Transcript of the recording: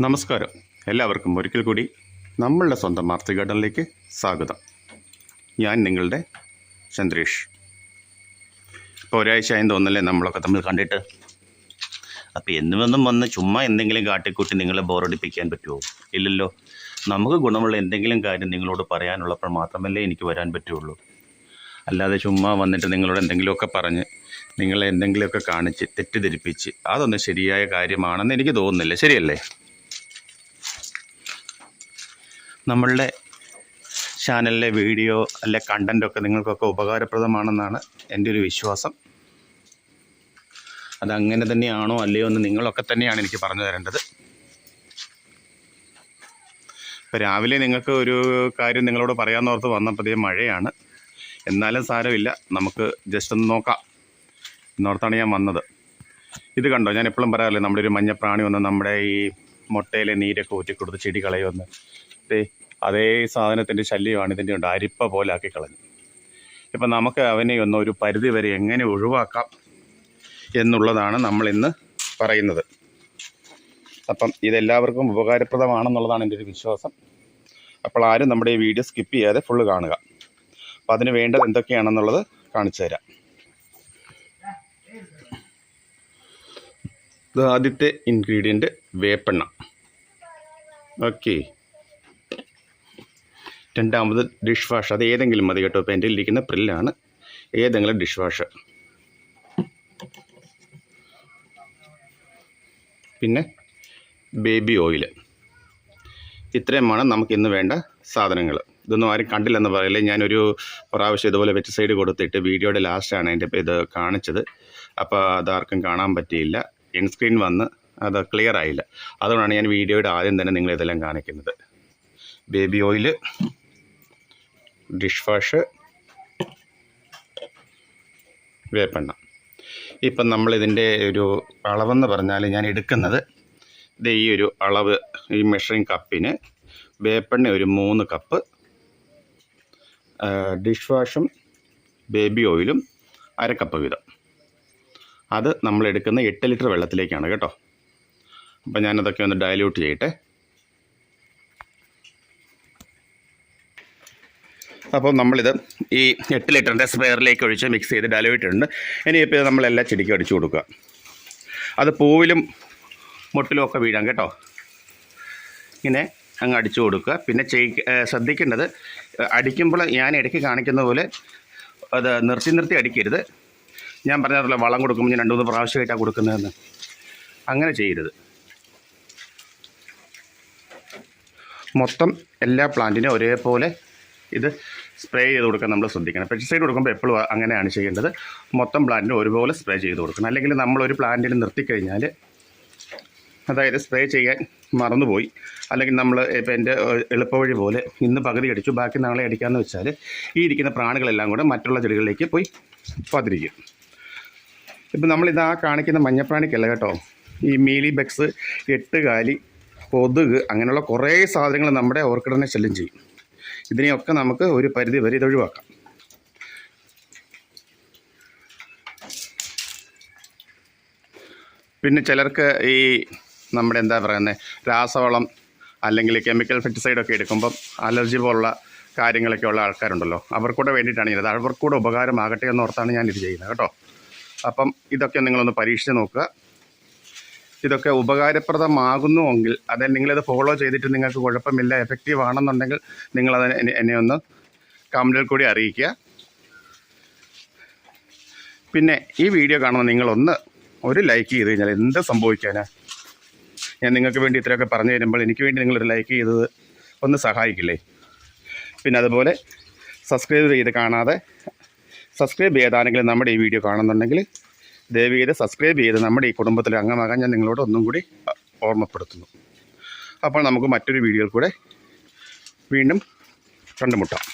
നമസ്കാരം. എല്ലാവർക്കും ഒരിക്കൽ കൂടി നമ്മളുടെ സ്വന്തം മാർത്തി ഗാർഡനിലേക്ക് സ്വാഗതം. ഞാൻ നിങ്ങളുടെ ചന്ദ്രേഷ്. ഇപ്പോൾ ഒരാഴ്ച ആയെന്ന് തോന്നല്ലേ നമ്മളൊക്കെ തമ്മിൽ കണ്ടിട്ട്? അപ്പോൾ എന്നുമെന്നും വന്ന് ചുമ്മാ എന്തെങ്കിലും കാട്ടിക്കൂട്ടി നിങ്ങളെ ബോറടിപ്പിക്കാൻ പറ്റുമോ ഇല്ലല്ലോ. നമുക്ക് ഗുണമുള്ള എന്തെങ്കിലും കാര്യം നിങ്ങളോട് പറയാനുള്ളപ്പോൾ മാത്രമല്ലേ എനിക്ക് വരാൻ പറ്റുള്ളൂ. അല്ലാതെ ചുമ്മാ വന്നിട്ട് നിങ്ങളോട് എന്തെങ്കിലുമൊക്കെ പറഞ്ഞ് നിങ്ങളെ എന്തെങ്കിലുമൊക്കെ കാണിച്ച് തെറ്റിദ്ധരിപ്പിച്ച് അതൊന്നും ശരിയായ കാര്യമാണെന്ന് എനിക്ക് തോന്നുന്നില്ല. ശരിയല്ലേ? നമ്മളുടെ ചാനലിലെ വീഡിയോ അല്ലെ കണ്ടന്റൊക്കെ നിങ്ങൾക്കൊക്കെ ഉപകാരപ്രദമാണെന്നാണ് എന്റെ ഒരു വിശ്വാസം. അതങ്ങനെ തന്നെയാണോ അല്ലയോ എന്ന് നിങ്ങളൊക്കെ തന്നെയാണ് എനിക്ക് പറഞ്ഞു തരേണ്ടത്. ഇപ്പോൾ രാവിലെ നിങ്ങൾക്ക് ഒരു കാര്യം നിങ്ങളോട് പറയാമെന്നോർത്ത് വന്നപ്പോഴേ മഴയാണ്. എന്നാലും സാരമില്ല നമുക്ക് ജസ്റ്റ് ഒന്ന് നോക്കാം. എന്നോർത്താണ് ഞാൻ വന്നത്. ഇത് കണ്ടോ? ഞാൻ എപ്പോഴും പറയാറില്ലേ നമ്മുടെ ഒരു മഞ്ഞപ്രാണി ഒന്ന് നമ്മുടെ ഈ മുട്ടയിലെ നീരൊക്കെ ഊറ്റിക്കൊടുത്ത് ചെടി കളയുമെന്ന്. ദേ അതേ സാധനത്തിന്റെ ശല്യമാണ് ഇതിന്റെ ഉണ്ട് അരിപ്പ പോലെ ആക്കി കളഞ്ഞു. ഇപ്പം നമുക്ക് അവനെ ഒന്ന് ഒരു പരിധി വരെ എങ്ങനെ ഒഴിവാക്കാം എന്നുള്ളതാണ് നമ്മളിന്ന് പറയുന്നത്. അപ്പം ഇതെല്ലാവർക്കും ഉപകാരപ്രദമാണെന്നുള്ളതാണ് എന്റെ ഒരു വിശ്വാസം. അപ്പോൾ ആരും നമ്മുടെ ഈ വീഡിയോ സ്കിപ്പ് ചെയ്യാതെ ഫുള്ള് കാണുക. അപ്പം അതിന് വേണ്ടത് എന്തൊക്കെയാണെന്നുള്ളത് കാണിച്ചു തരാം. ആദ്യത്തെ ഇൻഗ്രീഡിയന്റ് വേപ്പെണ്ണ. ഓക്കെ രണ്ടാമത് ഡിഷ് വാഷ് അത് ഏതെങ്കിലും മതി കേട്ടോ. ഇപ്പോൾ എന്റെ ഇരിക്കുന്ന പ്രില്ലാണ്. ഏതെങ്കിലും ഡിഷ് വാഷ് പിന്നെ ബേബി ഓയിൽ ഇത്രയുമാണ് നമുക്ക് ഇന്ന് വേണ്ട സാധനങ്ങൾ. ഇതൊന്നും ആരും കണ്ടില്ലെന്ന് പറയില്ല. ഞാനൊരു പ്രാവശ്യം ഇതുപോലെ വെച്ച് സൈഡ് കൊടുത്തിട്ട് വീഡിയോയുടെ ലാസ്റ്റാണ് എന്റെ ഇത് കാണിച്ചത്. അപ്പോൾ അതാർക്കും കാണാൻ പറ്റിയില്ല. ഇൻ സ്ക്രീൻ വന്ന് അത് ക്ലിയർ ആയില്ല. അതുകൊണ്ടാണ് ഞാൻ വീഡിയോയുടെ ആദ്യം തന്നെ നിങ്ങളിതെല്ലാം കാണിക്കുന്നത്. ബേബി ഓയിൽ ഡിഷ് വാഷ് വേപ്പെണ്ണ. ഇപ്പം നമ്മളിതിന്റെ ഒരു അളവെന്ന് പറഞ്ഞാൽ ഞാൻ എടുക്കുന്നത് ഇത് ഈ ഒരു അളവ് ഈ മെഷറിങ് കപ്പിന് വേപ്പെണ്ണ ഒരു മൂന്ന് കപ്പ് ഡിഷ് വാഷും ബേബി ഓയിലും അര കപ്പ് വീതം. അത് നമ്മൾ എടുക്കുന്ന എട്ട് ലിറ്റർ വെള്ളത്തിലേക്കാണ് കേട്ടോ. അപ്പം ഞാനതൊക്കെ ഒന്ന് ഡയല്യൂട്ട് ചെയ്യട്ടെ. അപ്പോൾ നമ്മളിത് ഈ എട്ട് ലിറ്ററിന്റെ സ്പെയറിലേക്ക് ഒഴിച്ച് മിക്സ് ചെയ്ത് ഡയലൂട്ടുണ്ട് ഇനിയിപ്പോൾ ഇത് നമ്മളെല്ലാം ചെടിക്കും അടിച്ചു കൊടുക്കുക. അത് പൂവിലും മുട്ടിലും ഒക്കെ വീഴാം കേട്ടോ. ഇങ്ങനെ അങ്ങ് അടിച്ചു കൊടുക്കുക. പിന്നെ ചെയ് ശ്രദ്ധിക്കേണ്ടത് അടിക്കുമ്പോൾ ഞാൻ ഇടയ്ക്ക് കാണിക്കുന്ന പോലെ അത് നിർത്തി നിർത്തി അടിക്കരുത്. ഞാൻ പറഞ്ഞതല്ല വളം കൊടുക്കുമ്പോൾ ഞാൻ രണ്ട് മൂന്ന് പ്രാവശ്യമായിട്ടാണ് കൊടുക്കുന്നതെന്ന്. അങ്ങനെ ചെയ്യരുത്. മൊത്തം എല്ലാ പ്ലാന്റിനും ഒരേപോലെ ഇത് സ്പ്രേ ചെയ്ത് കൊടുക്കാൻ നമ്മൾ ശ്രദ്ധിക്കണം. പെസ്റ്റിസൈഡ് കൊടുക്കുമ്പോൾ എപ്പോഴും അങ്ങനെയാണ് ചെയ്യേണ്ടത്. മൊത്തം പ്ലാന്റിന് ഒരുപോലെ സ്പ്രേ ചെയ്ത് കൊടുക്കണം. അല്ലെങ്കിൽ നമ്മളൊരു പ്ലാന്റിൽ നിർത്തിക്കഴിഞ്ഞാൽ അതായത് സ്പ്രേ ചെയ്യാൻ മറന്നുപോയി. അല്ലെങ്കിൽ നമ്മൾ ഇപ്പോൾ എന്റെ എളുപ്പവഴി പോലെ ഇന്ന് പകുതി അടിച്ചു ബാക്കി നാളെ അടിക്കാമെന്ന് വെച്ചാൽ ഈ ഇരിക്കുന്ന പ്രാണികളെല്ലാം കൂടെ മറ്റുള്ള ചെടികളിലേക്ക് പോയി പതിരിക്കും. ഇപ്പം നമ്മളിത് ആ കാണിക്കുന്ന മഞ്ഞപ്രാണിക്കല്ല കേട്ടോ. ഈ മീലി ബെക്സ് എട്ടുകാലി കൊതുക് അങ്ങനെയുള്ള കുറേ സാധനങ്ങൾ നമ്മുടെ ഓർക്കിഡിനെ ശല്യം ചെയ്യും. ഇതിനെയൊക്കെ നമുക്ക് ഒരു പരിധി വരെ ഇത് ഒഴിവാക്കാം. പിന്നെ ചിലർക്ക് ഈ നമ്മുടെ എന്താ പറയുന്നത് രാസവളം അല്ലെങ്കിൽ കെമിക്കൽ ഫെറ്റിസൈഡൊക്കെ എടുക്കുമ്പം അലർജി പോലുള്ള കാര്യങ്ങളൊക്കെ ഉള്ള ആൾക്കാരുണ്ടല്ലോ. അവർക്കൂടെ വേണ്ടിയിട്ടാണ് ഇത് അവർക്കൂടെ ഉപകാരമാകട്ടെ എന്നോർത്താണ് ഞാൻ ഇത് ചെയ്യുന്നത് കേട്ടോ. അപ്പം ഇതൊക്കെ നിങ്ങളൊന്ന് പരീക്ഷിച്ച് നോക്കുക. ഇതൊക്കെ ഉപകാരപ്രദമാകുന്നുവെങ്കിൽ അതായത് നിങ്ങളിത് ഫോളോ ചെയ്തിട്ട് നിങ്ങൾക്ക് കുഴപ്പമില്ല എഫക്റ്റീവ് ആണെന്നുണ്ടെങ്കിൽ നിങ്ങളത് എന്നെ- എന്നെ ഒന്ന് കമന്റിൽ കൂടി അറിയിക്കുക. പിന്നെ ഈ വീഡിയോ കാണുന്ന നിങ്ങളൊന്ന് ഒരു ലൈക്ക് ചെയ്ത് കഴിഞ്ഞാൽ എന്ത് സംഭവിക്കാനാ? ഞാൻ നിങ്ങൾക്ക് വേണ്ടി ഇത്രയൊക്കെ പറഞ്ഞു തരുമ്പോൾ എനിക്ക് വേണ്ടി നിങ്ങളൊരു ലൈക്ക് ചെയ്തത് ഒന്ന് സഹായിക്കില്ലേ? പിന്നെ അതുപോലെ സബ്സ്ക്രൈബ് ചെയ്ത് കാണാതെ സബ്സ്ക്രൈബ് ചെയ്താണെങ്കിൽ നമ്മുടെ ഈ വീഡിയോ കാണുന്നുണ്ടെങ്കിൽ ദയവ് ചെയ്ത് സബ്സ്ക്രൈബ് ചെയ്ത് നമ്മുടെ ഈ കുടുംബത്തിലെ അംഗമാകാൻ ഞാൻ നിങ്ങളോട് ഒന്നും കൂടി ഓർമ്മപ്പെടുത്തുന്നു. അപ്പോൾ നമുക്ക് മറ്റൊരു വീഡിയോയിൽ കൂടെ വീണ്ടും കണ്ടുമുട്ടാം.